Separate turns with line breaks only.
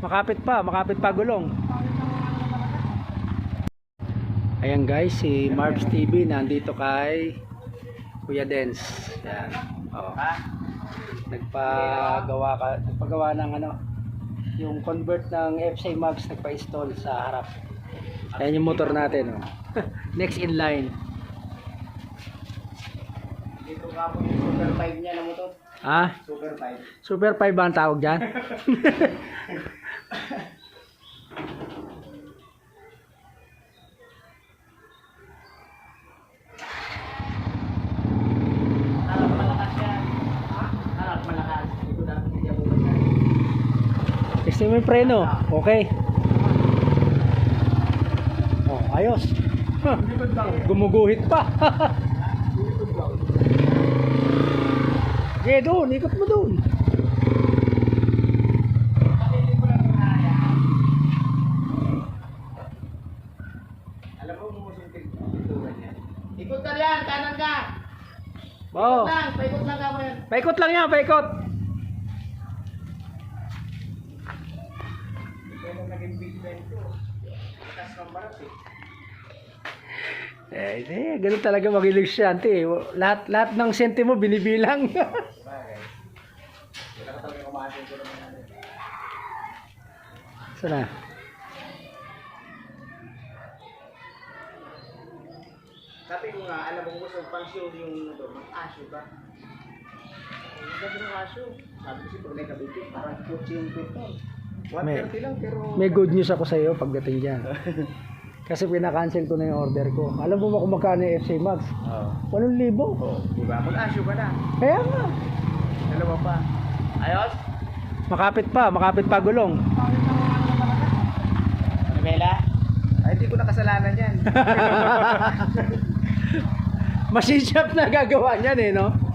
Makapit pa, makapit pa gulong. Ayan guys, si Marbs TV nandito kay Kuya Dens. Yan. Oh. Nagpagawa ka, nagpagawa ng ano, yung convert ng FC Max nagpa-install sa harap. Ayan yung motor natin. Oh. Next in line.
Dito ka po yung Super 5 niya na motor.
Ah,
Super 5.
Super 5 ba ang tawag dyan? Testing mo yung preno. Okay. Oh, ayos. Gumuguhit pa. Sige, doon. Ikot mo doon.
Alam mo, mumusuntig dito yan. Ikot ka yan, kanan ka.
Oh.
Ikot lang, paikot lang ka mo yan.
Paikot lang yan, paikot.
Eh.
Eh, ganun talaga magilig siya, ante. Lahat, lahat ng sente mo binibilang.
Bagay. Wala ka talaga kumasin ko naman natin.
Sana.
Sabi ko nga, alam mo gusto pansyon yung ano, mag-asyo ka. Ganda ng asyo. Sabi ko si Tunay Kabiti, parang kutsi yung.
May-
130 lang pero...
May good news ako sa iyo pagdating diyan. Kasi pinaka-cancel ko na yung order ko. Alam mo ba kung magkano yung FC Max?
Oo.
8,000.
Oh, diba? Mag-asyo ka na.
Kaya nga.
Dalawa pa. Ayos?
Makapit pa, makapit pa gulong.
Bella? Ay, hindi ko nakasalanan yan.
Machine shop na gagawa niyan eh, no?